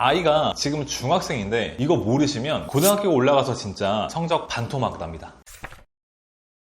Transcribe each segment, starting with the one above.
아이가 지금 중학생인데 이거 모르시면 고등학교 올라가서 진짜 성적 반토막 납니다.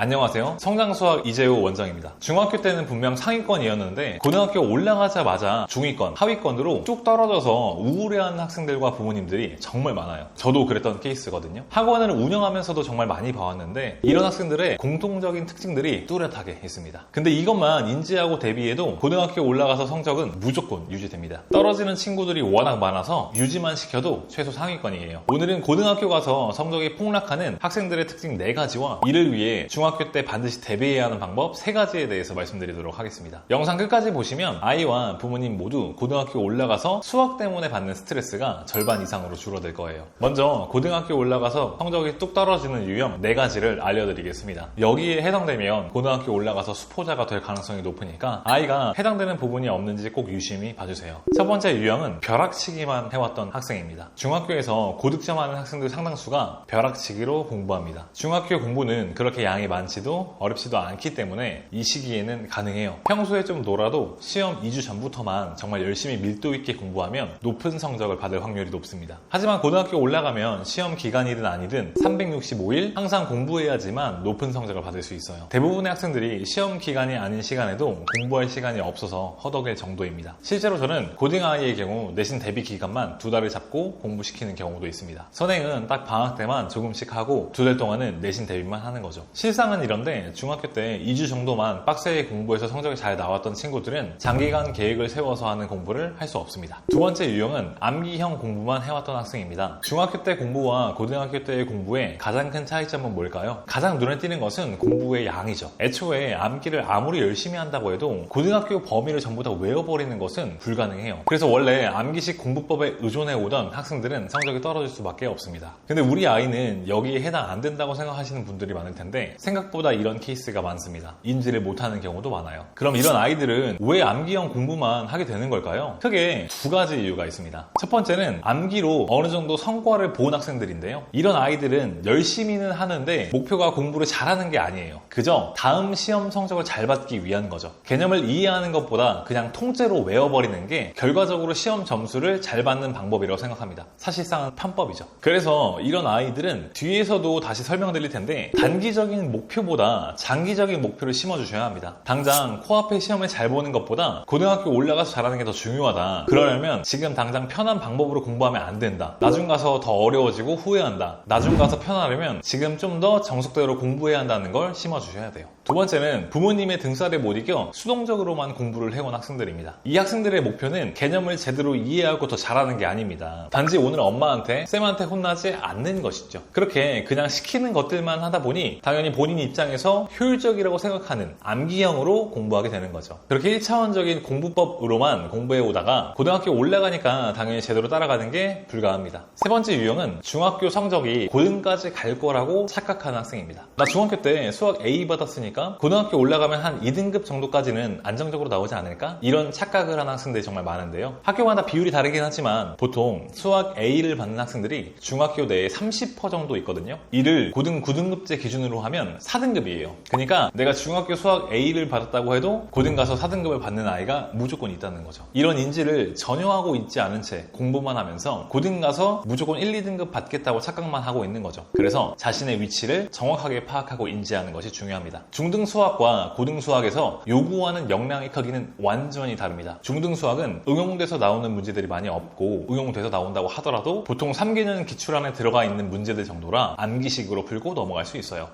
안녕하세요. 성장수학 이재호 원장입니다. 중학교 때는 분명 상위권이었는데 고등학교 올라가자마자 중위권, 하위권으로 쭉 떨어져서 우울해하는 학생들과 부모님들이 정말 많아요. 저도 그랬던 케이스거든요. 학원을 운영하면서도 정말 많이 봐왔는데 이런 학생들의 공통적인 특징들이 뚜렷하게 있습니다. 근데 이것만 인지하고 대비해도 고등학교 올라가서 성적은 무조건 유지됩니다. 떨어지는 친구들이 워낙 많아서 유지만 시켜도 최소 상위권이에요. 오늘은 고등학교 가서 성적이 폭락하는 학생들의 특징 4가지와 이를 위해 중학 교 때 반드시 대비해야 하는 방법 3가지에 대해서 말씀드리도록 하겠습니다. 영상 끝까지 보시면 아이와 부모님 모두 고등학교 올라가서 수학 때문에 받는 스트레스가 절반 이상으로 줄어들 거예요. 먼저 고등학교 올라가서 성적이 뚝 떨어지는 유형 4가지를 알려드리겠습니다. 여기에 해당되면 고등학교 올라가서 수포자가 될 가능성이 높으니까 아이가 해당되는 부분이 없는지 꼭 유심히 봐주세요. 첫 번째 유형은 벼락치기만 해왔던 학생입니다. 중학교에서 고득점하는 학생들 상당수가 벼락치기로 공부합니다. 중학교 공부는 그렇게 양이 많지도 어렵지도 않기 때문에 이 시기에는 가능해요. 평소에 좀 놀아도 시험 2주 전부터만 정말 열심히 밀도 있게 공부하면 높은 성적을 받을 확률이 높습니다. 하지만 고등학교 올라가면 시험 기간이든 아니든 365일 항상 공부해야지만 높은 성적을 받을 수 있어요. 대부분의 학생들이 시험 기간이 아닌 시간에도 공부할 시간이 없어서 허덕일 정도입니다. 실제로 저는 고등 아이의 경우 내신 대비 기간만 두 달을 잡고 공부시키는 경우도 있습니다. 선행은 딱 방학 때만 조금씩 하고 두 달 동안은 내신 대비만 하는 거죠. 실상 은 이런데 중학교 때 2주 정도만 빡세게 공부해서 성적이 잘 나왔던 친구들은 장기간 계획을 세워서 하는 공부를 할 수 없습니다. 두 번째 유형은 암기형 공부만 해왔던 학생입니다. 중학교 때 공부와 고등학교 때의 공부의 가장 큰 차이점은 뭘까요? 가장 눈에 띄는 것은 공부의 양이죠. 애초에 암기를 아무리 열심히 한다고 해도 고등학교 범위를 전부 다 외워버리는 것은 불가능해요. 그래서 원래 암기식 공부법에 의존해 오던 학생들은 성적이 떨어질 수밖에 없습니다. 근데 우리 아이는 여기에 해당 안 된다고 생각하시는 분들이 많을 텐데 생각보다 이런 케이스가 많습니다. 인지를 못하는 경우도 많아요. 그럼 이런 아이들은 왜 암기형 공부만 하게 되는 걸까요? 크게 두 가지 이유가 있습니다. 첫 번째는 암기로 어느 정도 성과를 본 학생들인데요. 이런 아이들은 열심히는 하는데 목표가 공부를 잘하는 게 아니에요. 그저 다음 시험 성적을 잘 받기 위한 거죠. 개념을 이해하는 것보다 그냥 통째로 외워버리는 게 결과적으로 시험 점수를 잘 받는 방법이라고 생각합니다. 사실상은 편법이죠. 그래서 이런 아이들은 뒤에서도 다시 설명드릴 텐데 단기적인 목 표보다 장기적인 목표를 심어주셔야 합니다. 당장 코앞에 시험을 잘 보는 것보다 고등학교 올라가서 잘하는 게 더 중요하다. 그러려면 지금 당장 편한 방법으로 공부하면 안 된다. 나중 가서 더 어려워지고 후회한다. 나중 가서 편하려면 지금 좀 더 정석대로 공부해야 한다는 걸 심어주셔야 돼요. 두 번째는 부모님의 등살에 못 이겨 수동적으로만 공부를 해온 학생들입니다. 이 학생들의 목표는 개념을 제대로 이해하고 더 잘하는 게 아닙니다. 단지 오늘 엄마한테, 쌤한테 혼나지 않는 것이죠. 그렇게 그냥 시키는 것들만 하다 보니 당연히 본인 입장에서 효율적이라고 생각하는 암기형으로 공부하게 되는 거죠. 그렇게 1차원적인 공부법으로만 공부해 오다가 고등학교 올라가니까 당연히 제대로 따라가는 게 불가합니다. 세 번째 유형은 중학교 성적이 고등까지 갈 거라고 착각하는 학생입니다. 나 중학교 때 수학 A 받았으니까 고등학교 올라가면 한 2등급 정도까지는 안정적으로 나오지 않을까? 이런 착각을 하는 학생들이 정말 많은데요. 학교마다 비율이 다르긴 하지만 보통 수학 A를 받는 학생들이 중학교 내에 30% 정도 있거든요. 이를 고등 9등급제 기준으로 하면 4등급이에요. 그러니까 내가 중학교 수학 A를 받았다고 해도 고등 가서 4등급을 받는 아이가 무조건 있다는 거죠. 이런 인지를 전혀 하고 있지 않은 채 공부만 하면서 고등 가서 무조건 1, 2등급 받겠다고 착각만 하고 있는 거죠. 그래서 자신의 위치를 정확하게 파악하고 인지하는 것이 중요합니다. 중등 수학과 고등 수학에서 요구하는 역량의 크기는 완전히 다릅니다. 중등 수학은 응용돼서 나오는 문제들이 많이 없고 응용돼서 나온다고 하더라도 보통 3개년 기출 안에 들어가 있는 문제들 정도라 암기식으로 풀고 넘어갈 수 있어요.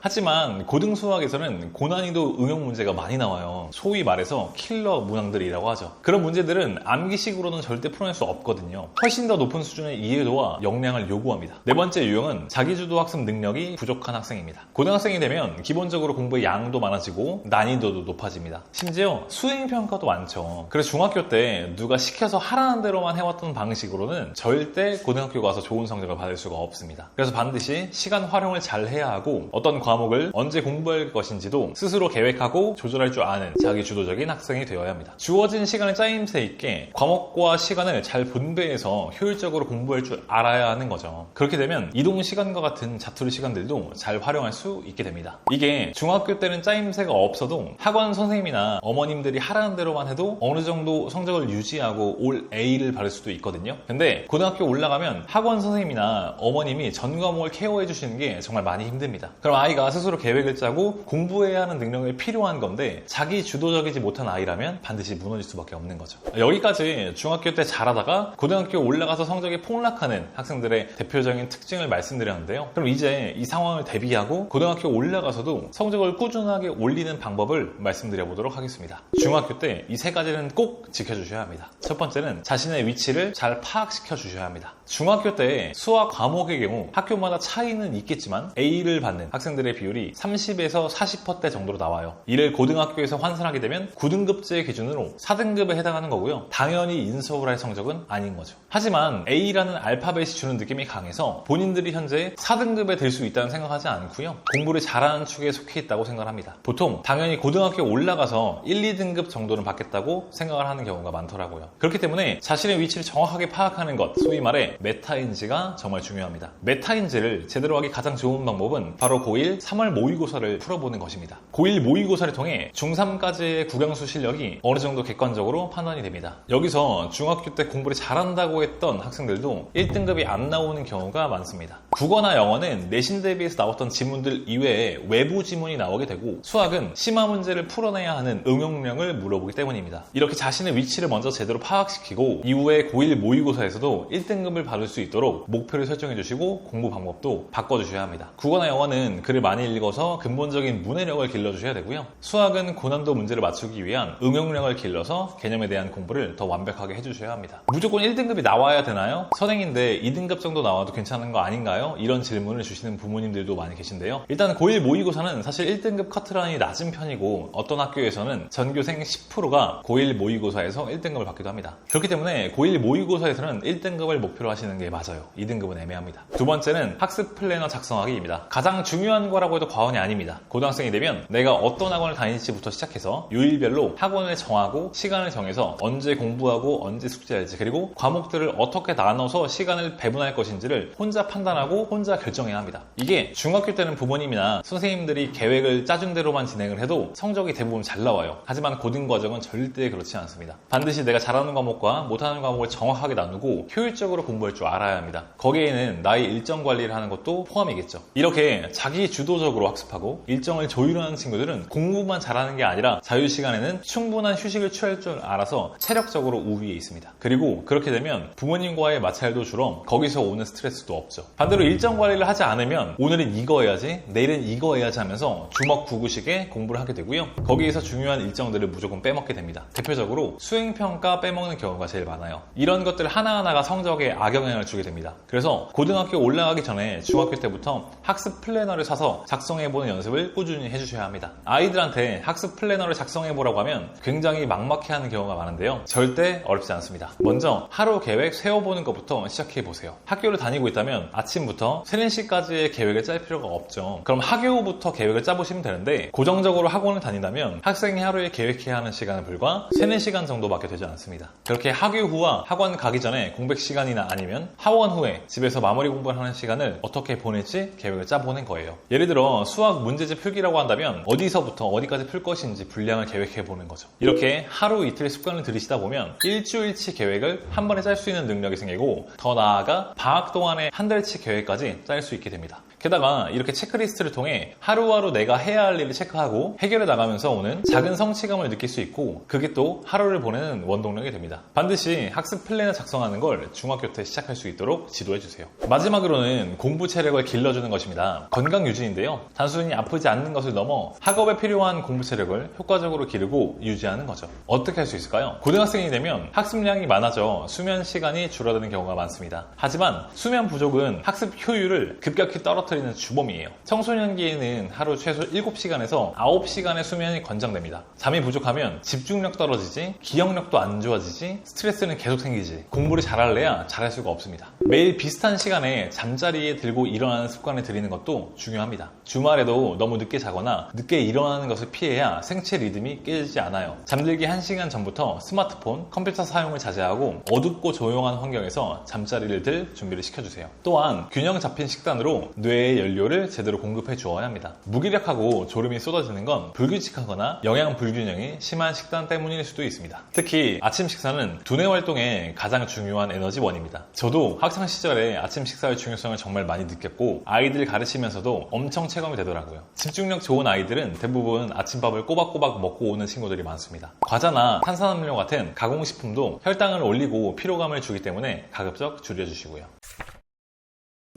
하지만 고등 수학에서는 고난이도 응용 문제가 많이 나와요. 소위 말해서 킬러 문항들이라고 하죠. 그런 문제들은 암기식으로는 절대 풀어낼 수 없거든요. 훨씬 더 높은 수준의 이해도와 역량을 요구합니다. 네 번째 유형은 자기주도 학습 능력이 부족한 학생입니다. 고등학생이 되면 기본적으로 공부의 양도 많아지고 난이도도 높아집니다. 심지어 수행평가도 많죠. 그래서 중학교 때 누가 시켜서 하라는 대로만 해왔던 방식으로는 절대 고등학교 가서 좋은 성적을 받을 수가 없습니다. 그래서 반드시 시간 활용을 잘 해야 하고 어떤 과목을 어느 언제 공부할 것인지도 스스로 계획하고 조절할 줄 아는 자기 주도적인 학생이 되어야 합니다. 주어진 시간을 짜임새 있게 과목과 시간을 잘 분배해서 효율적으로 공부할 줄 알아야 하는 거죠. 그렇게 되면 이동 시간과 같은 자투리 시간들도 잘 활용할 수 있게 됩니다. 이게 중학교 때는 짜임새가 없어도 학원 선생님이나 어머님들이 하라는 대로만 해도 어느 정도 성적을 유지하고 올 A를 받을 수도 있거든요. 근데 고등학교 올라가면 학원 선생님이나 어머님이 전 과목을 케어해 주시는 게 정말 많이 힘듭니다. 그럼 아이가 스스로 계획을 짜고 공부해야 하는 능력이 필요한 건데 자기 주도적이지 못한 아이라면 반드시 무너질 수밖에 없는 거죠. 여기까지 중학교 때 잘하다가 고등학교 올라가서 성적이 폭락하는 학생들의 대표적인 특징을 말씀드렸는데요. 그럼 이제 이 상황을 대비하고 고등학교 올라가서도 성적을 꾸준하게 올리는 방법을 말씀드려 보도록 하겠습니다. 중학교 때 이 세 가지는 꼭 지켜주셔야 합니다. 첫 번째는 자신의 위치를 잘 파악시켜 주셔야 합니다. 중학교 때 수학 과목의 경우 학교마다 차이는 있겠지만 A를 받는 학생들의 비율이 30에서 40%대 정도로 나와요. 이를 고등학교에서 환산하게 되면 9등급제 기준으로 4등급에 해당하는 거고요. 당연히 인서울 할 성적은 아닌 거죠. 하지만 A라는 알파벳이 주는 느낌이 강해서 본인들이 현재 4등급에 들 수 있다는 생각하지 않고요. 공부를 잘하는 축에 속해 있다고 생각합니다. 보통 당연히 고등학교 올라가서 1, 2등급 정도는 받겠다고 생각을 하는 경우가 많더라고요. 그렇기 때문에 자신의 위치를 정확하게 파악하는 것, 소위 말해 메타인지가 정말 중요합니다. 메타인지를 제대로 하기 가장 좋은 방법은 바로 고1 3월 모의고사를 풀어보는 것입니다. 고1 모의고사를 통해 중3까지의 국영수 실력이 어느 정도 객관적으로 판단이 됩니다. 여기서 중학교 때 공부를 잘한다고 했던 학생들도 1등급이 안 나오는 경우가 많습니다. 국어나 영어는 내신 대비해서 나왔던 지문들 이외에 외부 지문이 나오게 되고 수학은 심화 문제를 풀어내야 하는 응용력을 물어보기 때문입니다. 이렇게 자신의 위치를 먼저 제대로 파악시키고 이후에 고1 모의고사에서도 1등급을 받을 수 있도록 목표를 설정해 주시고 공부 방법도 바꿔주셔야 합니다. 국어나 영어는 글을 많이 읽어서 근본적인 문해력을 길러주셔야 되고요. 수학은 고난도 문제를 맞추기 위한 응용력을 길러서 개념에 대한 공부를 더 완벽하게 해주셔야 합니다. 무조건 1등급이 나와야 되나요? 선행인데 2등급 정도 나와도 괜찮은 거 아닌가요? 이런 질문을 주시는 부모님들도 많이 계신데요. 일단 고1 모의고사는 사실 1등급 커트라인이 낮은 편이고 어떤 학교에서는 전교생 10%가 고1 모의고사에서 1등급을 받기도 합니다. 그렇기 때문에 고1 모의고사에서는 1등급을 목표로 하 시는 게 맞아요. 2등급은 애매합니다. 두 번째는 학습 플래너 작성하기입니다. 가장 중요한 거라고 해도 과언이 아닙니다. 고등학생이 되면 내가 어떤 학원을 다닐지부터 시작해서 요일별로 학원을 정하고 시간을 정해서 언제 공부하고 언제 숙제할지 그리고 과목들을 어떻게 나눠서 시간을 배분할 것인지를 혼자 판단하고 혼자 결정해야 합니다. 이게 중학교 때는 부모님이나 선생님들이 계획을 짜준 대로만 진행을 해도 성적이 대부분 잘 나와요. 하지만 고등 과정은 절대 그렇지 않습니다. 반드시 내가 잘하는 과목과 못하는 과목을 정확하게 나누고 효율적으로 공부 할줄 알아야 합니다. 거기에는 나의 일정 관리를 하는 것도 포함이겠죠. 이렇게 자기 주도적으로 학습하고 일정을 조율하는 친구들은 공부만 잘하는 게 아니라 자유 시간에는 충분한 휴식을 취할 줄 알아서 체력적으로 우위에 있습니다. 그리고 그렇게 되면 부모님과의 마찰도 줄어 거기서 오는 스트레스도 없죠. 반대로 일정 관리를 하지 않으면 오늘은 이거 해야지, 내일은 이거 해야지 하면서 주먹 구구식에 공부를 하게 되고요. 거기에서 중요한 일정들을 무조건 빼먹게 됩니다. 대표적으로 수행평가 빼먹는 경우가 제일 많아요. 이런 것들 하나하나가 성적에 악영 향을 주게 됩니다. 그래서 고등학교 올라가기 전에 중학교 때부터 학습 플래너를 사서 작성해보는 연습을 꾸준히 해주셔야 합니다. 아이들한테 학습 플래너를 작성해보라고 하면 굉장히 막막해하는 경우가 많은데요. 절대 어렵지 않습니다. 먼저 하루 계획 세워보는 것부터 시작해보세요. 학교를 다니고 있다면 아침부터 3, 4시까지의 계획을 짤 필요가 없죠. 그럼 학교 후부터 계획을 짜보시면 되는데 고정적으로 학원을 다닌다면 학생이 하루에 계획해야 하는 시간은 불과 3, 4시간 정도밖에 되지 않습니다. 그렇게 학교 후와 학원 가기 전에 공백 시간이나 아니면 하원 후에 집에서 마무리 공부를 하는 시간을 어떻게 보낼지 계획을 짜보는 거예요. 예를 들어 수학 문제집 풀기라고 한다면 어디서부터 어디까지 풀 것인지 분량을 계획해 보는 거죠. 이렇게 하루 이틀 습관을 들이시다 보면 일주일치 계획을 한 번에 짤 수 있는 능력이 생기고 더 나아가 방학 동안에 한 달치 계획까지 짤 수 있게 됩니다. 게다가 이렇게 체크리스트를 통해 하루하루 내가 해야 할 일을 체크하고 해결해 나가면서 오는 작은 성취감을 느낄 수 있고 그게 또 하루를 보내는 원동력이 됩니다. 반드시 학습 플랜을 작성하는 걸 중학교 때 시작할 수 있도록 지도해 주세요. 마지막으로는 공부 체력을 길러주는 것입니다. 건강 유지인데요. 단순히 아프지 않는 것을 넘어 학업에 필요한 공부 체력을 효과적으로 기르고 유지하는 거죠. 어떻게 할 수 있을까요? 고등학생이 되면 학습량이 많아져 수면 시간이 줄어드는 경우가 많습니다. 하지만 수면 부족은 학습 효율을 급격히 떨어뜨릴 떨어뜨리는 주범이에요. 청소년기에는 하루 최소 7시간에서 9시간의 수면이 권장됩니다. 잠이 부족하면 집중력 떨어지지, 기억력도 안 좋아지지, 스트레스는 계속 생기지, 공부를 잘할래야 잘할 수가 없습니다. 매일 비슷한 시간에 잠자리에 들고 일어나는 습관을 들이는 것도 중요합니다. 주말에도 너무 늦게 자거나 늦게 일어나는 것을 피해야 생체 리듬이 깨지지 않아요. 잠들기 1시간 전부터 스마트폰, 컴퓨터 사용을 자제하고 어둡고 조용한 환경에서 잠자리를 들 준비를 시켜주세요. 또한 균형 잡힌 식단으로 뇌의 연료를 제대로 공급해 주어야 합니다. 무기력하고 졸음이 쏟아지는 건 불규칙하거나 영양 불균형이 심한 식단 때문일 수도 있습니다. 특히 아침 식사는 두뇌 활동에 가장 중요한 에너지원입니다. 저도 학창 시절에 아침 식사의 중요성을 정말 많이 느꼈고 아이들 가르치면서도 엄청 체감이 되더라고요. 집중력 좋은 아이들은 대부분 아침밥을 꼬박꼬박 먹고 오는 친구들이 많습니다. 과자나 탄산음료 같은 가공식품도 혈당을 올리고 피로감을 주기 때문에 가급적 줄여주시고요.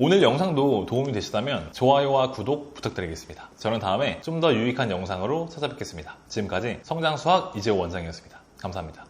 오늘 영상도 도움이 되시다면 좋아요와 구독 부탁드리겠습니다. 저는 다음에 좀 더 유익한 영상으로 찾아뵙겠습니다. 지금까지 성장수학 이재호 원장이었습니다. 감사합니다.